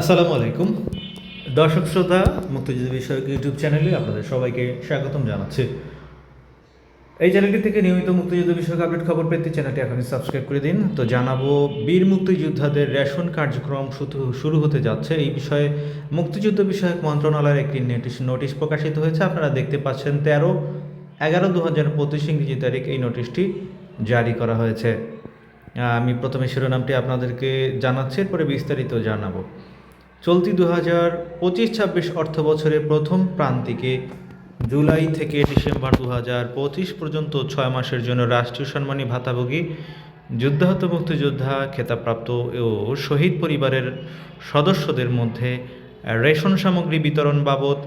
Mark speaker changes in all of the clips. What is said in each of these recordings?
Speaker 1: আসসালামু আলাইকুম। দর্শক শ্রোতা, মুক্তিযুদ্ধ বিষয়ক ইউটিউব চ্যানেলে আপনাদের সবাইকে স্বাগতম জানাচ্ছি। এই চ্যানেলটি থেকে নিয়মিত মুক্তিযুদ্ধ বিষয়ক আপডেট খবর পেতে চ্যানেলটি এখনই সাবস্ক্রাইব করে দিন। তো জানাব, বীর মুক্তিযোদ্ধাদের রেশন কার্যক্রম শুরু হতে যাচ্ছে। এই বিষয়ে মুক্তিযুদ্ধ বিষয়ক মন্ত্রণালয়ের একটি নোটিশ নোটিশ প্রকাশিত হয়েছে। আপনারা দেখতে পাচ্ছেন তেরো, এগারো দু হাজার পঁচিশ ইংরেজি তারিখ এই নোটিশটি জারি করা হয়েছে। আমি প্রথমে শিরোনামটি আপনাদেরকে জানাচ্ছি, এরপরে বিস্তারিত জানাব। চলতি দু হাজার পঁচিশ ছাব্বিশ অর্থ বছরের প্রথম প্রান্তিকে জুলাই থেকে ডিসেম্বর দু হাজার পঁচিশ পর্যন্ত ছয় মাসের জন্য রাষ্ট্রীয় সম্মানী ভাতাভোগী, যুদ্ধাহত মুক্তিযোদ্ধা, খেতাবপ্রাপ্ত ও শহীদ পরিবারের সদস্যদের মধ্যে রেশন সামগ্রী বিতরণ বাবদ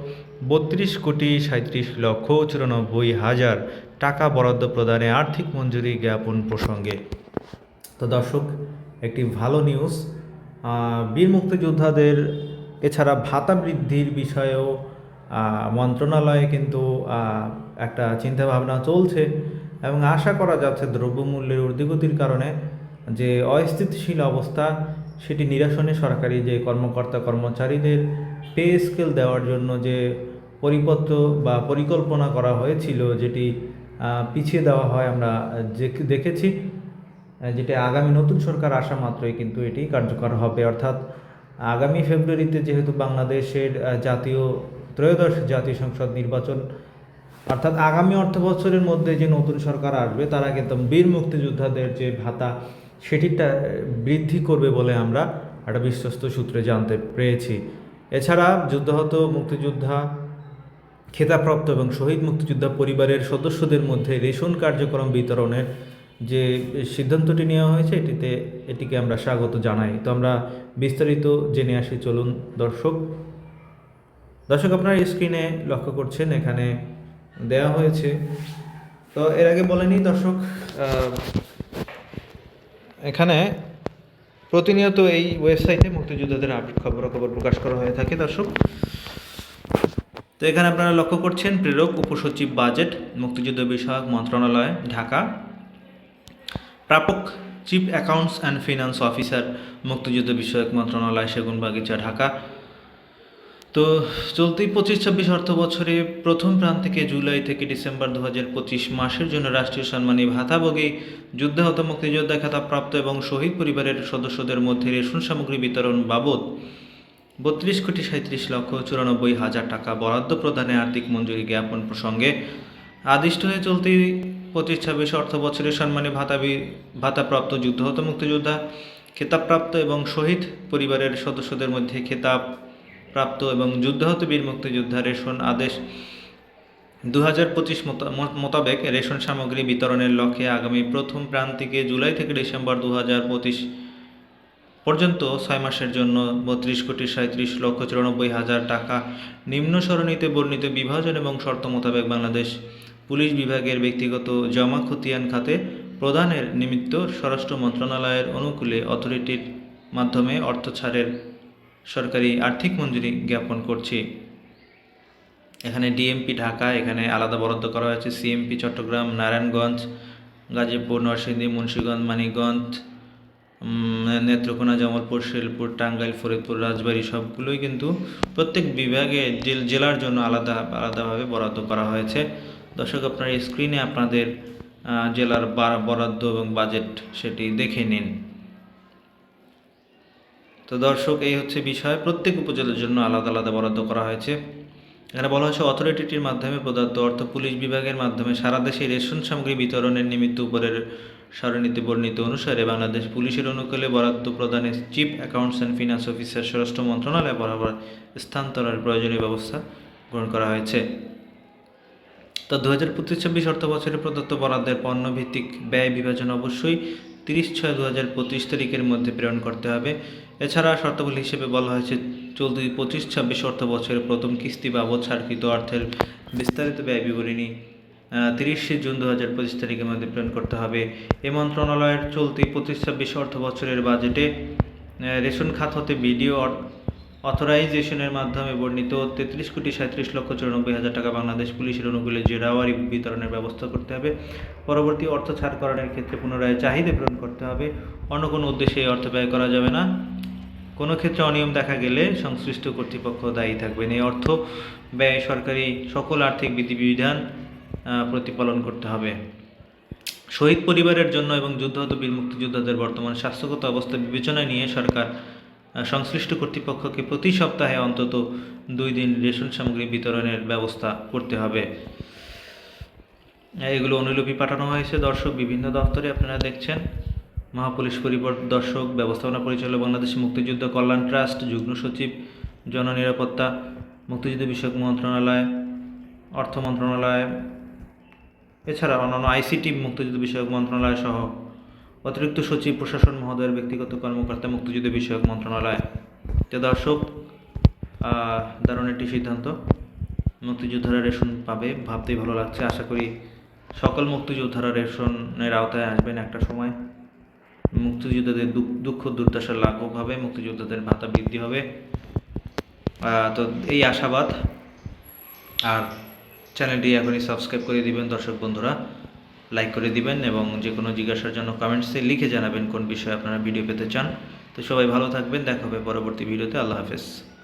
Speaker 1: বত্রিশ কোটি সাঁত্রিশ লক্ষ চুরানব্বই হাজার টাকা বরাদ্দ প্রদানে আর্থিক মঞ্জুরি জ্ঞাপন প্রসঙ্গে। তো দর্শক, একটি ভালো নিউজ বীর মুক্তিযোদ্ধাদের, এছাড়া ভাতা বৃদ্ধির বিষয়েও মন্ত্রণালয়ে কিন্তু একটা চিন্তাভাবনা চলছে এবং আশা করা যাচ্ছে দ্রব্যমূল্যের ঊর্ধ্বগতির কারণে যে অস্থিতিশীল অবস্থা, সেটি নিরসনে সরকারি যে কর্মকর্তা কর্মচারীদের পে স্কেল দেওয়ার জন্য যে পরিপত্র বা পরিকল্পনা করা হয়েছিল, যেটি পিছিয়ে দেওয়া হয় আমরা দেখেছি। যেটা আগামী নতুন সরকার আসা মাত্রই কিন্তু এটি কার্যকর হবে। অর্থাৎ আগামী ফেব্রুয়ারিতে যেহেতু বাংলাদেশের জাতীয়, ত্রয়োদশ জাতীয় সংসদ নির্বাচন, অর্থাৎ আগামী অর্থ বছরের মধ্যে যে নতুন সরকার আসবে, তারা কিন্তু বীর মুক্তিযোদ্ধাদের যে ভাতা, সেটিটা বৃদ্ধি করবে বলে আমরা একটা বিশ্বস্ত সূত্রে জানতে পেরেছি। এছাড়া যুদ্ধাহত মুক্তিযোদ্ধা খেতাপ্রাপ্ত এবং শহীদ মুক্তিযোদ্ধা পরিবারের সদস্যদের মধ্যে রেশন কার্যক্রম বিতরণের যে সিদ্ধান্তটি নেওয়া হয়েছে, এটিতে এটিকে আমরা স্বাগত জানাই। তো আমরা বিস্তারিত জেনে আসি, চলুন দর্শক। দর্শক, আপনারা স্ক্রিনে লক্ষ্য করছেন, এখানে দেওয়া হয়েছে। তো এর আগে বলেনি দর্শক এখানে প্রতিনিয়ত এই ওয়েবসাইটে মুক্তিযোদ্ধাদের আপডেট খবরাখবর প্রকাশ করা হয়ে থাকে, দর্শক। তো এখানে আপনারা লক্ষ্য করছেন, প্রেরক, উপসচিব বাজেট, মুক্তিযুদ্ধ বিষয়ক মন্ত্রণালয়, ঢাকা। প্রাপক chief accounts and finance officer মুক্তিযুদ্ধ বিষয়ক মন্ত্রণালয়, সেগুনবাগিচা, ঢাকা। তো চলতি পঁচিশ, ছাব্বিশ অর্থ বছরে প্রথম প্রান্ত থেকে জুলাই থেকে ডিসেম্বর দু হাজার পঁচিশ মাসের জন্য রাষ্ট্রীয় সম্মানী ভাতাভোগী যুদ্ধাহত মুক্তিযোদ্ধা খেতাবপ্রাপ্ত এবং শহীদ পরিবারের সদস্যদের মধ্যে রেশন সামগ্রী বিতরণ বাবদ বত্রিশ কোটি সাঁত্রিশ লক্ষ চুরানব্বই হাজার টাকা বরাদ্দ প্রদানে আর্থিক মঞ্জুরি জ্ঞাপন প্রসঙ্গে আদিষ্ট হয়ে চলতি পঁচিশ ছাব্বিশ অর্থ বছরের সম্মানে ভাতা বি- ভাতাপ্রাপ্ত যুদ্ধহত মুক্তিযোদ্ধা, খেতাবপ্রাপ্ত এবং শহীদ পরিবারের সদস্যদের মধ্যে খেতাব প্রাপ্ত এবং যুদ্ধাহত বীর মুক্তিযোদ্ধা রেশন আদেশ দু হাজার পঁচিশ মোতাবেক রেশন সামগ্রী বিতরণের লক্ষ্যে আগামী প্রথম প্রান্তিকে জুলাই থেকে ডিসেম্বর দু হাজার পঁচিশ পর্যন্ত ছয় মাসের জন্য বত্রিশ কোটি সাঁত্রিশ লক্ষ চুরানব্বই হাজার টাকা নিম্ন সরণিতে বর্ণিত বিভাজন এবং শর্ত মোতাবেক বাংলাদেশ পুলিশ বিভাগের ব্যক্তিগত জমা খতিয়ান খাতে প্রদানের নিমিত্ত স্বরাষ্ট্র মন্ত্রণালয়ের অনুকূলে অথরিটির মাধ্যমে অর্থ ছাড়ের সরকারি আর্থিক মঞ্জুরি জ্ঞাপন করছি। এখানে ডিএমপি ঢাকা, এখানে আলাদা বরাদ্দ করা হয়েছে। সিএমপি চট্টগ্রাম, নারায়ণগঞ্জ, গাজীপুর, নরসিংদী, মুন্সিগঞ্জ, মানিকগঞ্জ নেত্রকোনা, জামালপুর, শিলপুর, টাঙ্গাইল, ফরিদপুর, রাজবাড়ী সবগুলোই কিন্তু প্রত্যেক বিভাগে জেল- জেলার জন্য আলাদা, আলাদাভাবে বরাদ্দ করা হয়েছে। দর্শক, আপনার স্ক্রিনে আপনাদের জেলার বরাদ্দ এবং বাজেট সেটি দেখে নিন। তো দর্শক, এই হচ্ছে বিষয়। প্রত্যেক উপজেলার জন্য আলাদা আলাদা বরাদ্দ করা হয়েছে। এখানে বলা হয়েছে অথরিটিটির মাধ্যমে প্রদত্ত অর্থ পুলিশ বিভাগের মাধ্যমে সারা দেশে রেশন সামগ্রী বিতরণের নিমিত্ত উপরের সারণীতে বর্ণিত অনুসারে বাংলাদেশ পুলিশের অনুকূলে বরাদ্দ প্রদানে chief accounts and finance officer স্বরাষ্ট্র মন্ত্রণালয় বরাবর স্থানান্তরের প্রয়োজনীয় ব্যবস্থা গ্রহণ করা হয়েছে। তো দু হাজার পঁচিশ ছাব্বিশ অর্থ বছরে প্রদত্ত বরাদ্দের পণ্যভিত্তিক ব্যয় বিভাজন অবশ্যই তিরিশ ছয় দু হাজার পঁচিশ তারিখের মধ্যে প্রেরণ করতে হবে। এছাড়া শর্তাবলী হিসেবে বলা হয়েছে, চলতি পঁচিশ ছাব্বিশ অর্থ বছরের প্রথম কিস্তি বাবদ ছাড়কৃত অর্থের বিস্তারিত ব্যয় বিবরণী তিরিশে জুন দু হাজার পঁচিশ তারিখের মধ্যে প্রেরণ করতে হবে। এ মন্ত্রণালয়ের চলতি পঁচিশ ছাব্বিশ অর্থ বছরের বাজেটে রেশন খাত হতে বিডিও অথরাইজেশনের মাধ্যমে বর্ণিত তেত্রিশ কোটি সাঁত্রিশ লক্ষ চুরানব্বই হাজার টাকা বাংলাদেশ পুলিশের অনুকূলে জেরাওয়ারি বিতরণের ব্যবস্থা করতে হবে। পরবর্তী অর্থ ছাড়করণের ক্ষেত্রে পুনরায় চাহিদা পূরণ করতে হবে। অন্য কোনো উদ্দেশ্যে এই অর্থ ব্যয় করা যাবে না। কোনো ক্ষেত্রে অনিয়ম দেখা গেলে সংশ্লিষ্ট কর্তৃপক্ষ দায়ী থাকবেন। এই অর্থ ব্যয় সরকারি সকল আর্থিক বিধিবিধান প্রতিপালন করতে হবে। শহীদ পরিবারের জন্য এবং যুদ্ধহত বীর মুক্তিযোদ্ধাদের বর্তমান স্বাস্থ্যগত অবস্থা বিবেচনায় নিয়ে সরকার সংশ্লিষ্ট কর্তৃপক্ষকে প্রতি সপ্তাহে অন্তত দুই দিন রেশন সামগ্রী বিতরণের ব্যবস্থা করতে হবে। এগুলো অনুলিপি পাঠানো হয়েছে। দর্শক, বিভিন্ন দপ্তরে আপনারা দেখছেন, মহাপুলিশ পরিদর্শক ব্যবস্থাপনা পরিচালক বাংলাদেশ মুক্তিযুদ্ধ কল্যাণ ট্রাস্ট, যুগ্ম সচিব, জননিরাপত্তা, মুক্তিযুদ্ধ বিষয়ক মন্ত্রণালয়, অর্থ মন্ত্রণালয়, এছাড়া অন্যান্য আইসিটি, মুক্তিযুদ্ধ বিষয়ক মন্ত্রণালয় সহ অতিরিক্ত সচিব, প্রশাসন, মহোদয়ের ব্যক্তিগত কর্মকর্তা, মুক্তিযুদ্ধ বিষয়ক মন্ত্রণালয়। তো দর্শক দারুণ একটি সিদ্ধান্ত। মুক্তিযোদ্ধারা রেশন পাবে ভাবতেই ভালো লাগছে। আশা করি সকল মুক্তিযোদ্ধারা রেশনের আওতায় আসবেন একটা সময়। মুক্তিযোদ্ধাদের দুঃখ, দুর্দশা লাঘব হবে, মুক্তিযোদ্ধাদের ভাতা বৃদ্ধি হবে। তো এই আশাবাদ। আর চ্যানেলটি এখনই সাবস্ক্রাইব করে দিবেন দর্শক বন্ধুরা। লাইক করে দিবেন এবং যে কোনো জিজ্ঞাসার জন্য কমেন্টসে লিখে জানাবেন কোন বিষয়ে আপনারা ভিডিও পেতে চান। তো সবাই ভালো থাকবেন, দেখা হবে পরবর্তী ভিডিওতে আল্লাহ হাফেজ।